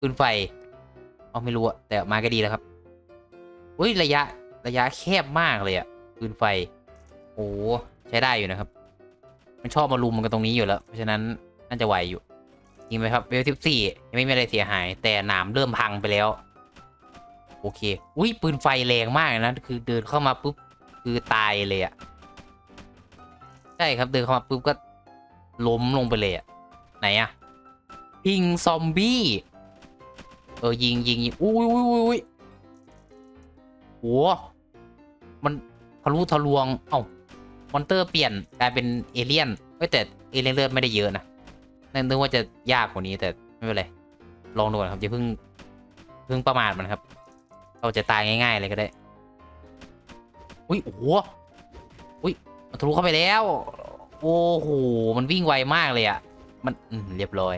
ปืนไฟเอาไม่รู้อะแต่มาก็ดีแล้วครับอุ้ยระยะระยะแคบมากเลยอะปืนไฟ โอ้ใช้ได้อยู่นะครับ มันชอบมาลุมกันตรงนี้อยู่แล้ว เพราะฉะนั้นน่าจะไหวอยู่ยิงไปครับเวลสิบสี่ยังไม่มีอะไรเสียหาย แต่หนามเริ่มพังไปแล้ว โอเค อุ้ยปืนไฟแรงมากนะคือเดินเข้ามาปุ๊บคือตายเลยอะใช่ครับเดินเข้ามาปุ๊บก็ล้มลงไปเลยอะไหนอะพิงซอมบี้ เออยิงยิงยิงอุ้ยอุ้ยอุ้ยอุ้โหมันทะลุทะลวง เอ้ามอนเตอร์เปลี่ยนกลายเป็นเอเลี่ยนเอ้ยแต่เอเลี่ยนเลือดไม่ได้เยอะนะนั่นนึกว่าจะยากกว่านี้แต่ไม่เป็นไรลองดูก่อนครับอย่าเพิ่งเพิ่งประมาทมันครับ เราจะตายง่ายๆเลยก็ได้ อุ้ยโอ้โหอุ้ยมันทะลุเข้าไปแล้ว โอ้โหมันวิ่งไวมากเลยอะ่ะมันเรียบร้อย